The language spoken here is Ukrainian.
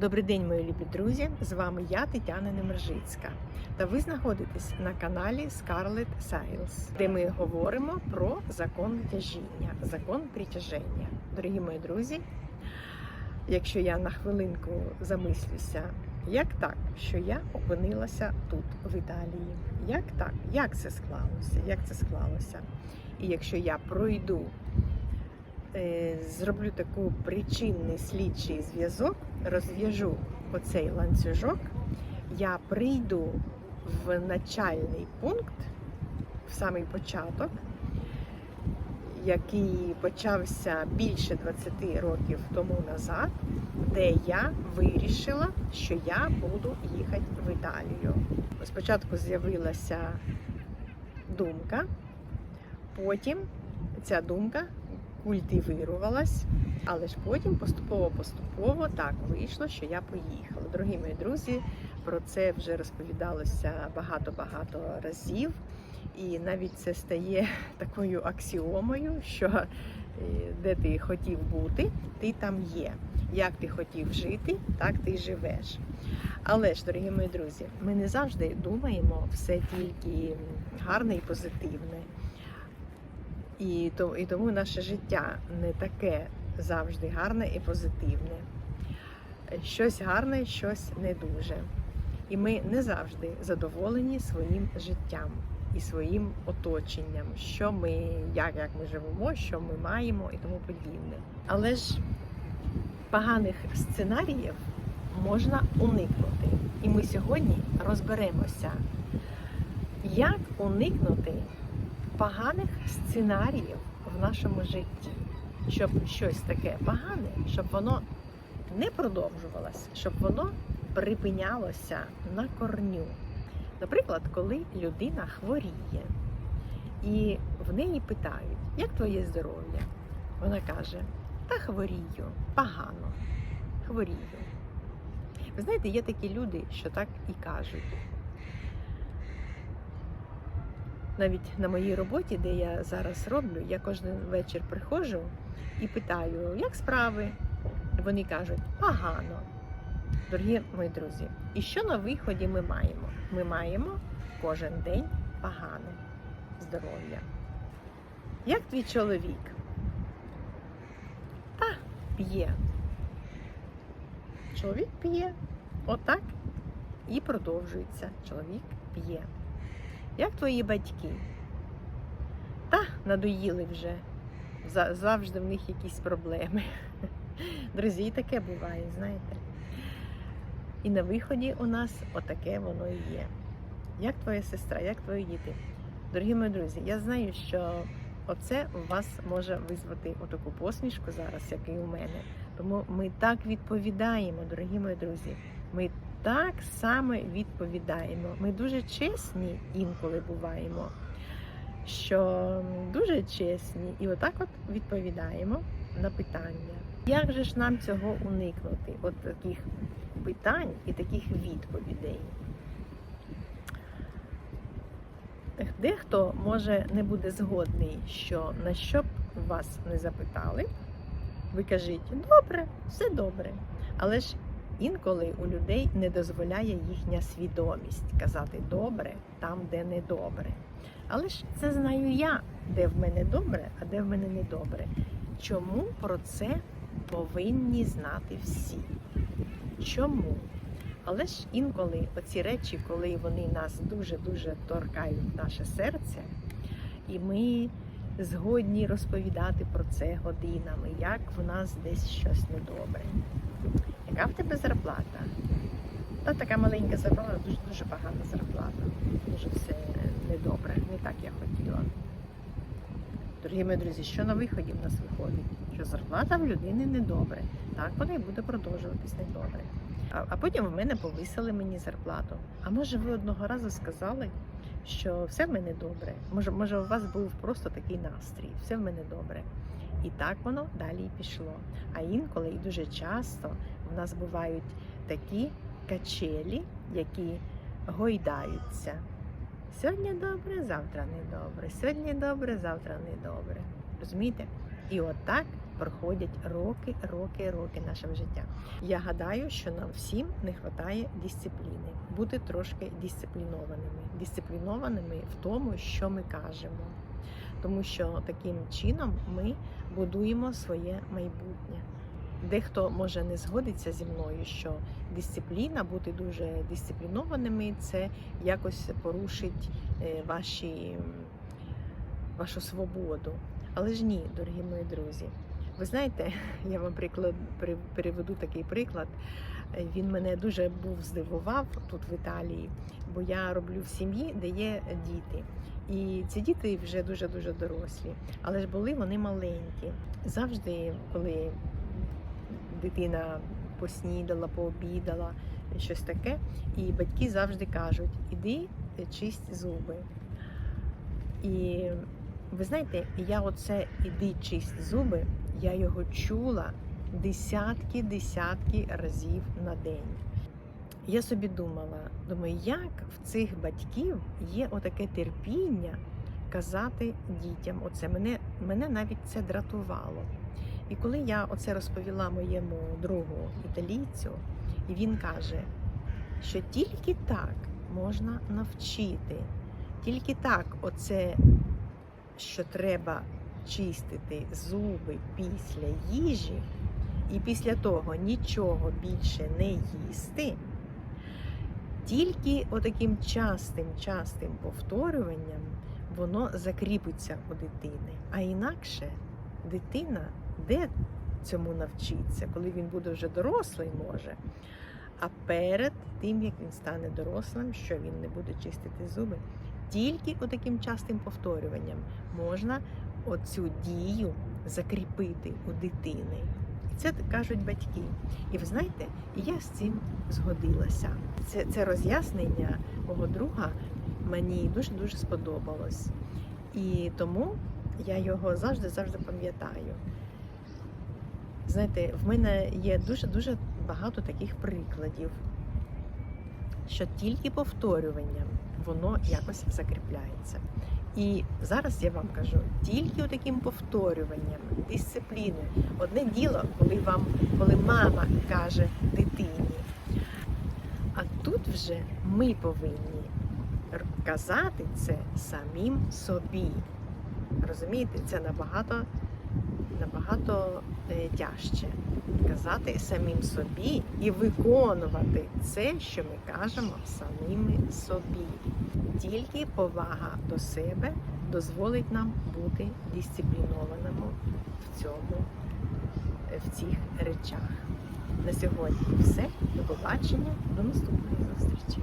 Добрий день, мої любі друзі! З вами я, Тетяна Немержицька. Та ви знаходитесь на каналі Scarlet Sales, де ми говоримо про закон тяжіння, закон притяження. Дорогі мої друзі, якщо я на хвилинку замислюся, як так, що я опинилася тут, в Італії? Як так? Як це склалося? Як це склалося? І якщо я пройду зроблю таку причинний слідчий зв'язок, розв'яжу оцей ланцюжок, я прийду в начальний пункт, в самий початок, який почався більше 20 років тому назад, де я вирішила, що я буду їхати в Італію. Спочатку з'явилася думка, потім ця думка культивірувалась, але ж потім поступово-поступово так вийшло, що я поїхала. Дорогі мої друзі, про це вже розповідалося багато-багато разів. І навіть це стає такою аксіомою, що е, де ти хотів бути, ти там є. Як ти хотів жити, так ти й живеш. Але ж, дорогі мої друзі, ми не завжди думаємо все тільки гарне і позитивне. І, то, і тому наше життя не таке завжди гарне і позитивне. Щось гарне, щось не дуже. І ми не завжди задоволені своїм життям і своїм оточенням, що ми, як, як ми живемо, що ми маємо і тому подібне. Але ж поганих сценаріїв можна уникнути. І ми сьогодні розберемося, як уникнути поганих сценаріїв в нашому житті, щоб щось таке погане, щоб воно не продовжувалося, щоб воно припинялося на корню. Наприклад, коли людина хворіє, і в неї питають, як твоє здоров'я? Вона каже, та хворію, погано, хворію. Ви знаєте, є такі люди, що так і кажуть. Навіть на моїй роботі, де я зараз роблю, я кожен вечір приходжу і питаю, як справи? Вони кажуть, погано. Дорогі мої друзі, і що на виході ми маємо? Ми маємо кожен день погане здоров'я. Як твій чоловік? Та п'є. Чоловік п'є. Отак і продовжується. Чоловік п'є. Як твої батьки? Та надоїли вже. Завжди в них якісь проблеми. Друзі, і таке буває, знаєте. І на виході у нас отаке воно і є. Як твоя сестра, як твої діти? Дорогі мої друзі, я знаю, що оце у вас може визвати отаку посмішку зараз, як і у мене. Тому ми так відповідаємо, дорогі мої друзі. Ми так саме відповідаємо. Ми дуже чесні інколи буваємо, що дуже чесні, і отак от відповідаємо на питання. Як же ж нам цього уникнути? От таких питань і таких відповідей. Дехто може не буде згодний, що на що б вас не запитали, ви кажіть, добре, все добре. Але ж інколи у людей не дозволяє їхня свідомість казати добре там, де не добре. Але ж це знаю я, де в мене добре, а де в мене не добре. Чому про це повинні знати всі? Чому? Але ж інколи оці речі, коли вони нас дуже-дуже торкають наше серце, і ми згодні розповідати про це годинами, як в нас десь щось недобре. Яка в тебе зарплата? Та така маленька зарплата, дуже дуже погана зарплата. Дуже все недобре, не так я хотіла. Дорогі мої друзі, що на виході в нас виходить? Що зарплата в людини недобре. Так вона і буде продовжуватись недобре. А, а потім в мене повисили мені зарплату. А може ви одного разу сказали, що все в мене добре? Може, може, у вас був просто такий настрій, все в мене добре. І так воно далі і пішло. А інколи і дуже часто в нас бувають такі качелі, які гойдаються. Сьогодні добре, завтра не добре. Сьогодні добре, завтра не добре. Розумієте? І отак проходять роки, роки, роки нашого життя. Я гадаю, що нам всім не вистачає дисципліни, бути трошки дисциплінованими, дисциплінованими в тому, що ми кажемо. Тому що таким чином ми будуємо своє майбутнє. Дехто може не згодиться зі мною, що дисципліна, бути дуже дисциплінованими, це якось порушить е, ваші, вашу свободу. Але ж ні, дорогі мої друзі. Ви знаєте, я вам приклад при- приведу такий приклад. Е, Він мене дуже був здивував тут в Італії, бо я роблю в сім'ї, де є діти. І ці діти вже дуже дуже дорослі, але ж були вони маленькі. Завжди, коли дитина поснідала, пообідала, щось таке, і батьки завжди кажуть: іди е, чисть зуби. І ви знаєте, я оце іди чисть зуби, я його чула десятки, десятки разів на день. Я собі думала, думаю, як в цих батьків є отаке терпіння казати дітям. Оце мене, мене навіть це дратувало. І коли я оце розповіла моєму другу італійцю, і він каже, що тільки так можна навчити, тільки так, оце, що треба чистити зуби після їжі, і після того нічого більше не їсти. Тільки отаким частим, частим повторюванням воно закріпиться у дитини. А інакше дитина де цьому навчиться, коли він буде вже дорослий, може. А перед тим, як він стане дорослим, що він не буде чистити зуби, тільки отаким частим повторюванням можна оцю дію закріпити у дитини. Це кажуть батьки. І ви знаєте, я з цим згодилася. Це, це роз'яснення мого друга мені дуже дуже сподобалось. І тому я його завжди завжди пам'ятаю. Знаєте, в мене є дуже-дуже багато таких прикладів, що тільки повторюванням воно якось закріпляється. І зараз я вам кажу, тільки таким повторюванням, дисципліною. Одне діло, коли вам, коли мама каже дитині, а тут вже ми повинні казати це самим собі. Розумієте, це набагато набагато тяжче казати самим собі і виконувати це, що ми кажемо самим собі. Тільки повага до себе дозволить нам бути дисциплінованими в цьому, е, в цих речах. На сьогодні все. До побачення, до наступної зустрічі.